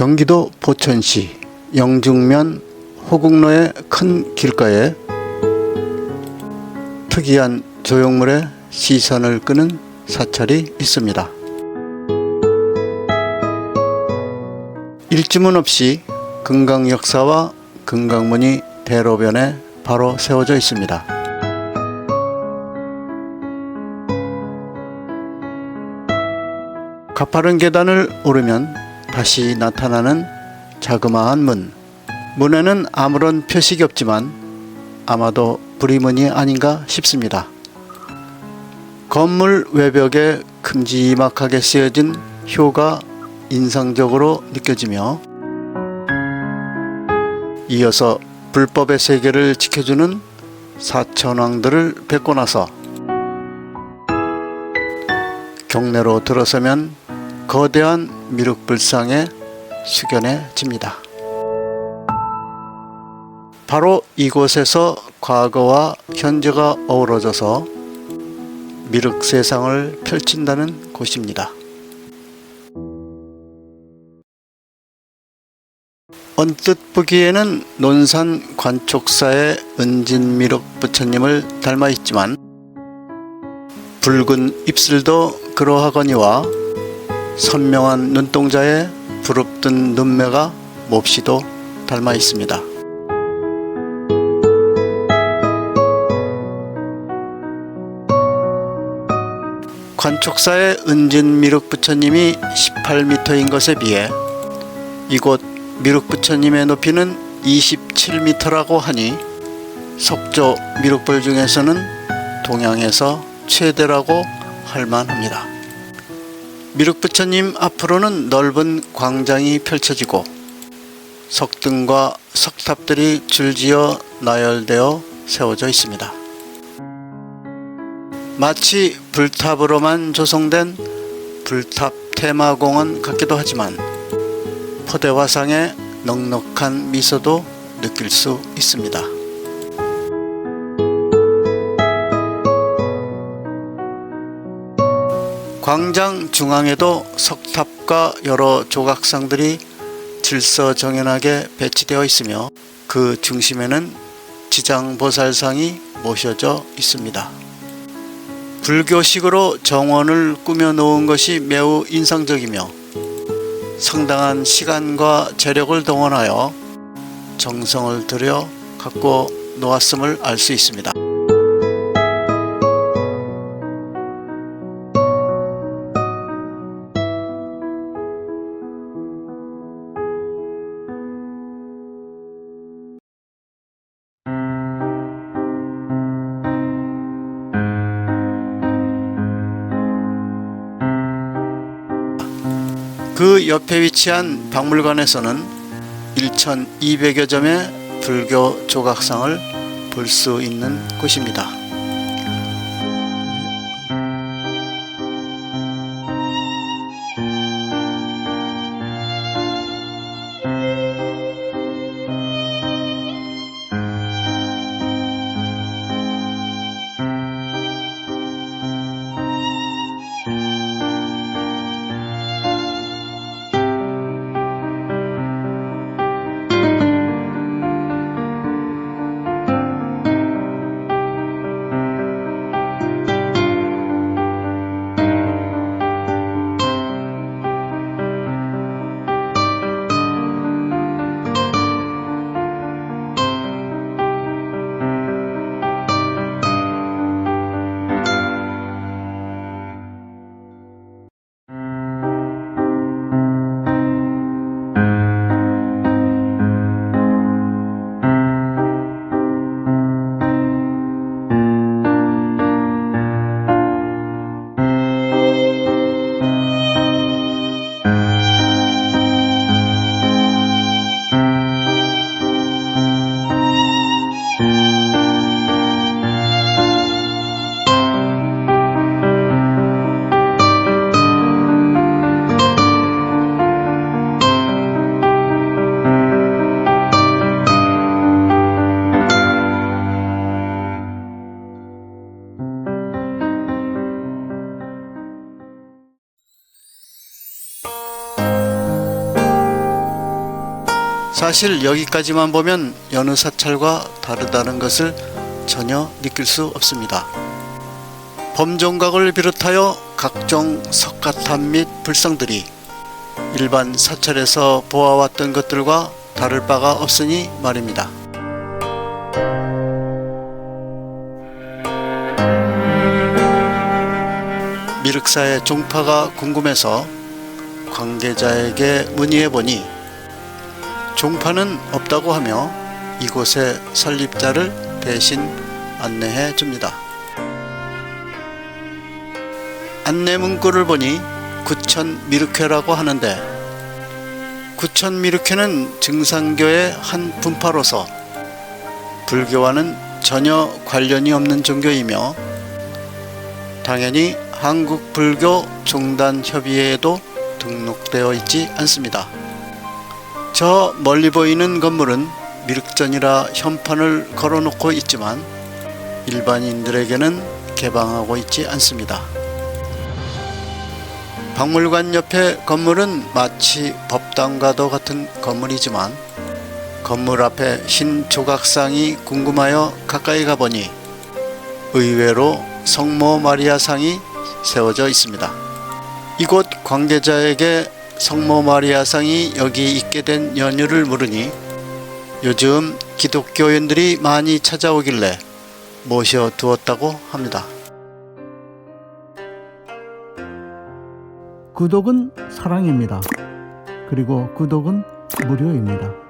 경기도 포천시 영중면 호국로의 큰 길가에 특이한 조형물에 시선을 끄는 사찰이 있습니다. 일지문 없이 금강 역사와 금강문이 대로변에 바로 세워져 있습니다. 가파른 계단을 오르면 다시 나타나는 자그마한 문. 문에는 아무런 표식이 없지만 아마도 불이문이 아닌가 싶습니다. 건물 외벽에 큼지막하게 쓰여진 효가 인상적으로 느껴지며 이어서 불법의 세계를 지켜주는 사천왕들을 뵙고 나서 경내로 들어서면 거대한 미륵불상에 숙연해집니다. 바로 이곳에서 과거와 현재가 어우러져서 미륵 세상을 펼친다는 곳입니다. 언뜻 보기에는 논산 관촉사의 은진미륵 부처님을 닮아 있지만 붉은 입술도 그러하거니와 선명한 눈동자에 부릅뜬 눈매가 몹시도 닮아 있습니다. 관촉사의 은진미륵 부처님이 18m인 것에 비해 이곳 미륵 부처님의 높이는 27m라고 하니 석조 미륵불 중에서는 동양에서 최대라고 할 만합니다. 미륵 부처님 앞으로는 넓은 광장이 펼쳐지고 석등과 석탑들이 줄지어 나열되어 세워져 있습니다. 마치 불탑으로만 조성된 불탑 테마공원 같기도 하지만 포대화상의 넉넉한 미소도 느낄 수 있습니다. 광장 중앙에도 석탑과 여러 조각상들이 질서정연하게 배치되어 있으며 그 중심에는 지장보살상이 모셔져 있습니다. 불교식으로 정원을 꾸며 놓은 것이 매우 인상적이며 상당한 시간과 재력을 동원하여 정성을 들여 갖고 놓았음을 알 수 있습니다. 그 옆에 위치한 박물관에서는 1200여 점의 불교 조각상을 볼 수 있는 곳입니다. 사실 여기까지만 보면 여느 사찰과 다르다는 것을 전혀 느낄 수 없습니다. 범종각을 비롯하여 각종 석가탄 및 불상들이 일반 사찰에서 보아왔던 것들과 다를 바가 없으니 말입니다. 미륵사의 종파가 궁금해서 관계자에게 문의해 보니 종파는 없다고 하며 이곳에 설립자를 대신 안내해 줍니다. 안내 문구를 보니 구천 미륵회라고 하는데 구천 미륵회는 증산교의 한 분파로서 불교와는 전혀 관련이 없는 종교이며 당연히 한국 불교 종단 협의회에도 등록되어 있지 않습니다. 저 멀리 보이는 건물은 미륵전이라 현판을 걸어놓고 있지만 일반인들에게는 개방하고 있지 않습니다. 박물관 옆에 건물은 마치 법당과도 같은 건물이지만 건물 앞에 흰 조각상이 궁금하여 가까이 가보니 의외로 성모 마리아상이 세워져 있습니다. 이곳 관계자에게 성모 마리아 상이 여기 있게 된 연유를 물으니 요즘 기독교인들이 많이 찾아오길래 모셔 두었다고 합니다. 구독은 사랑입니다. 그리고 구독은 무료입니다.